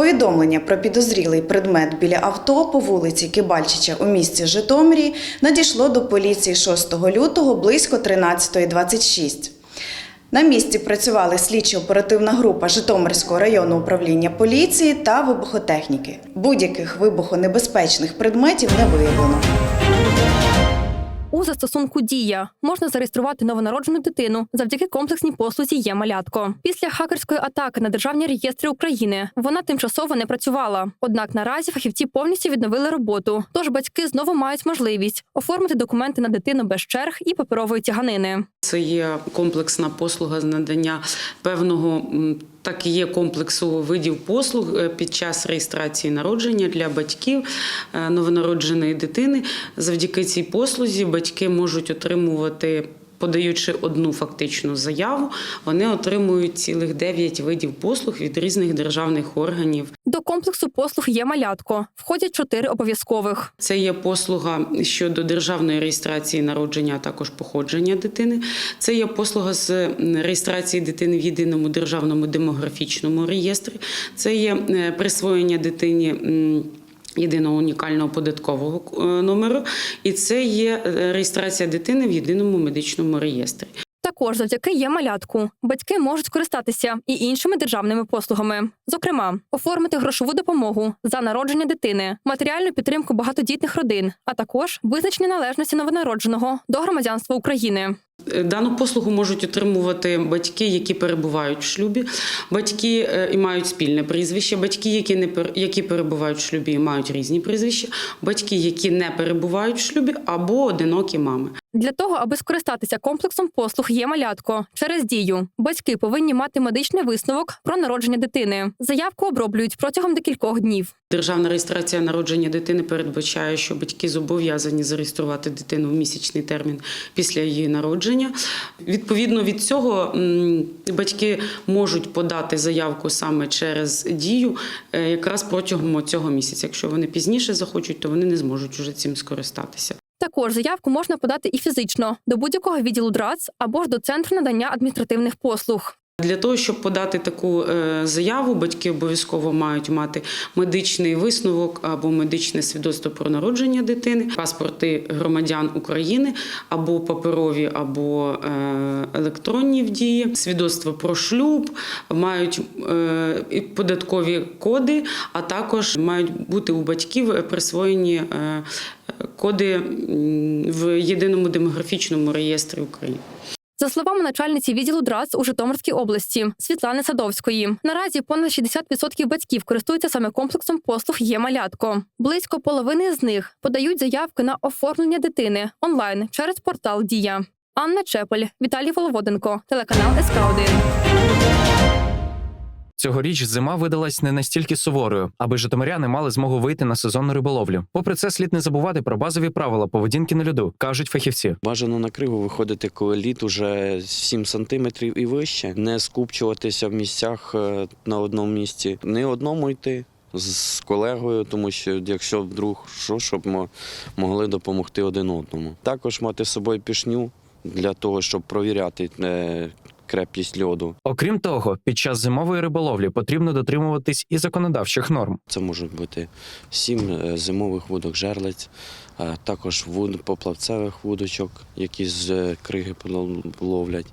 Повідомлення про підозрілий предмет біля авто по вулиці Кибальчича у місті Житомирі надійшло до поліції 6 лютого близько 13.26. На місці працювали слідчо-оперативна група Житомирського району управління поліції та вибухотехніки. Будь-яких вибухонебезпечних предметів не виявлено. У застосунку Дія можна зареєструвати новонароджену дитину завдяки комплексній послузі є малятко. Після хакерської атаки на державні реєстри України вона тимчасово не працювала. Однак наразі фахівці повністю відновили роботу. Тож батьки знову мають можливість оформити документи на дитину без черг і паперової тяганини. Це є комплексна послуга з надання певного так є комплексу видів послуг е, під час реєстрації народження для батьків е, новонародженої дитини. Завдяки цій послузі батьки можуть отримувати. Подаючи одну фактичну заяву, вони отримують цілих 9 видів послуг від різних державних органів. До комплексу послуг є малятко. Входять чотири обов'язкових. Це є послуга щодо державної реєстрації народження, а також походження дитини. Це є послуга з реєстрації дитини в єдиному державному демографічному реєстрі. Це є е, присвоєння дитині. Єдиного унікального податкового е, номеру, і це є е, реєстрація дитини в єдиному медичному реєстрі. Також завдяки є малятку. Батьки можуть скористатися і іншими державними послугами, зокрема, оформити грошову допомогу за народження дитини, матеріальну підтримку багатодітних родин, а також визначення належності новонародженого до громадянства України. Е, Дану послугу можуть отримувати батьки, які перебувають в шлюбі, батьки е, і мають спільне прізвище, батьки, які не які перебувають в шлюбі і мають різні прізвища, батьки, які не перебувають в шлюбі, або одинокі мами. Для того, аби скористатися комплексом послуг є малятко через дію. Батьки повинні мати медичний висновок про народження дитини. Заявку оброблюють протягом декількох днів. Державна реєстрація народження дитини передбачає, що батьки зобов'язані зареєструвати дитину в місячний термін після її народження. Відповідно від цього батьки можуть подати заявку саме через дію е, якраз протягом цього місяця. Якщо вони пізніше захочуть, то вони не зможуть вже цим скористатися. Також заявку можна подати і фізично до будь-якого відділу ДРАЦ або ж до центру надання адміністративних послуг. Для того, щоб подати таку е, заяву, батьки обов'язково мають мати медичний висновок або медичне свідоцтво про народження дитини, паспорти громадян України або паперові, або е, електронні в дії, свідоцтво про шлюб, мають е, податкові коди, а також мають бути у батьків присвоєні коди в єдиному демографічному реєстрі України. За словами начальниці відділу ДРАЦ у Житомирській області Світлани Садовської, наразі понад 60% батьків користуються саме комплексом послуг є малятко. Близько половини з них подають заявки на оформлення дитини онлайн через портал Дія. Анна Чепель, Віталій Воловоденко, телеканал СК 1 Цьогоріч зима видалась не настільки суворою, аби житомиряни мали змогу вийти на сезонну риболовлю. Попри це, слід не забувати про базові правила поведінки на льоду, кажуть фахівці. Бажано на криву виходити, коли лід уже 7 сантиметрів і вище, не скупчуватися в місцях е, на одному місці, не одному йти. З колегою, тому що якщо вдруг що, щоб ми могли допомогти один одному. Також мати з собою пішню для того, щоб провіряти е, крепкість льоду. Окрім того, під час зимової риболовлі потрібно дотримуватись і законодавчих норм. Це можуть бути сім е, зимових водок жерлиць, також поплавцевих вудочок, які з е, криги ловлять.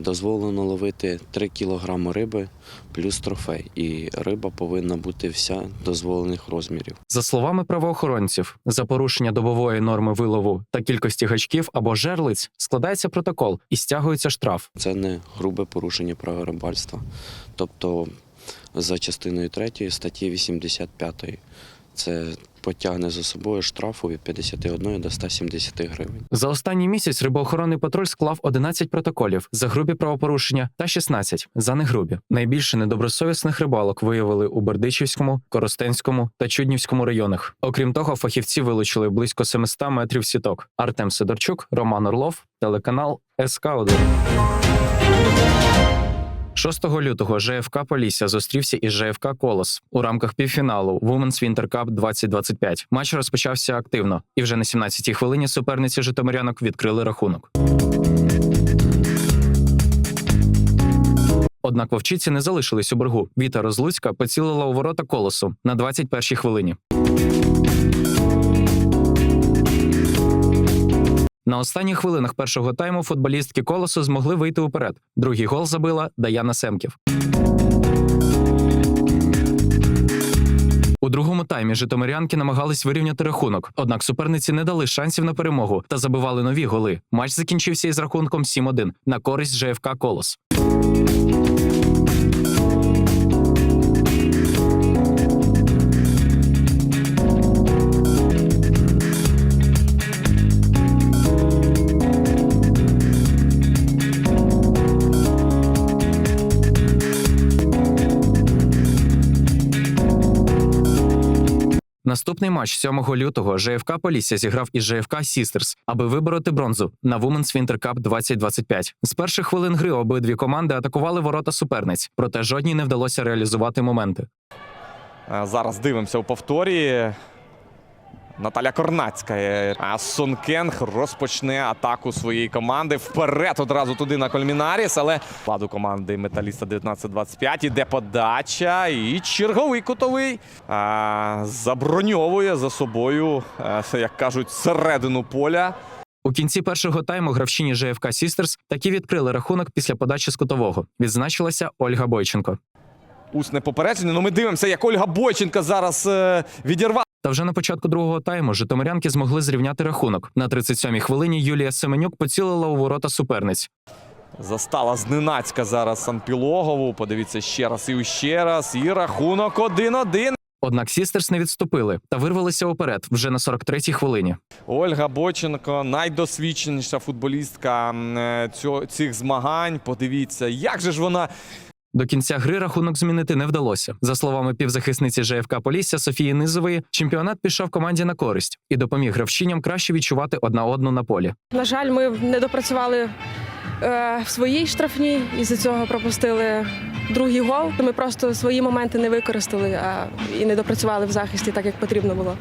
Дозволено ловити 3 кг риби плюс трофей. І риба повинна бути вся дозволених розмірів. За словами правоохоронців, за порушення добової норми вилову та кількості гачків або жерлиць складається протокол і стягується штраф. Це не грубе порушення права рибальства. Тобто за частиною 3 статті 85 це потягне за собою штрафу від 51 до 170 гривень. За останній місяць рибоохоронний патруль склав 11 протоколів за грубі правопорушення та 16 за негрубі. Найбільше недобросовісних рибалок виявили у Бердичівському, Коростенському та Чуднівському районах. Окрім того, фахівці вилучили близько 700 метрів сіток. Артем Сидорчук, Роман Орлов, телеканал СК 1 6 лютого ЖФК Полісся зустрівся із ЖФК Колос у рамках півфіналу Women's Winter Cup 2025. Матч розпочався активно, і вже на 17-й хвилині суперниці житомирянок відкрили рахунок. Однак вовчиці не залишились у боргу. Віта Розлуцька поцілила у ворота колосу на 21-й хвилині. На останніх хвилинах першого тайму футболістки колосу змогли вийти уперед. Другий гол забила Даяна Семків. У другому таймі житомирянки намагались вирівняти рахунок, однак суперниці не дали шансів на перемогу та забивали нові голи. Матч закінчився із рахунком 7-1 на користь ЖФК Колос. Наступний матч 7 лютого ЖФК Полісся зіграв із ЖФК Сістерс, аби вибороти бронзу на Women's Winter Cup 2025. З перших хвилин гри обидві команди атакували ворота суперниць, проте жодній не вдалося реалізувати моменти. Е, Зараз дивимося у повторі. Наталя Корнацька. А Сон Кенг розпочне атаку своєї команди. Вперед одразу туди на Кольмінаріс, але ладу команди Металіста 19-25. Іде подача. І черговий кутовий а, заброньовує за собою, як кажуть, середину поля. У кінці першого тайму гравчині ЖФК Сістерс таки відкрили рахунок після подачі з кутового. Відзначилася Ольга Бойченко. Усне попередження. Ну ми дивимося, як Ольга Бойченка зараз е, відірвала. Та вже на початку другого тайму житомирянки змогли зрівняти рахунок. На 37-й хвилині Юлія Семенюк поцілила у ворота суперниць. Застала зненацька зараз Санпілогову. Подивіться ще раз і ще раз. І рахунок 1-1. Однак Сістерс не відступили та вирвалися уперед вже на 43-й хвилині. Ольга Боченко, найдосвідченіша футболістка е, цих змагань. Подивіться, як же ж вона До кінця гри рахунок змінити не вдалося. За словами півзахисниці ЖФК Полісся Софії Низової, чемпіонат пішов команді на користь і допоміг гравчиням краще відчувати одна одну на полі. На жаль, ми не допрацювали е, в своїй штрафній і з цього пропустили другий гол. Ми просто свої моменти не використали а, і не допрацювали в захисті так, як потрібно було.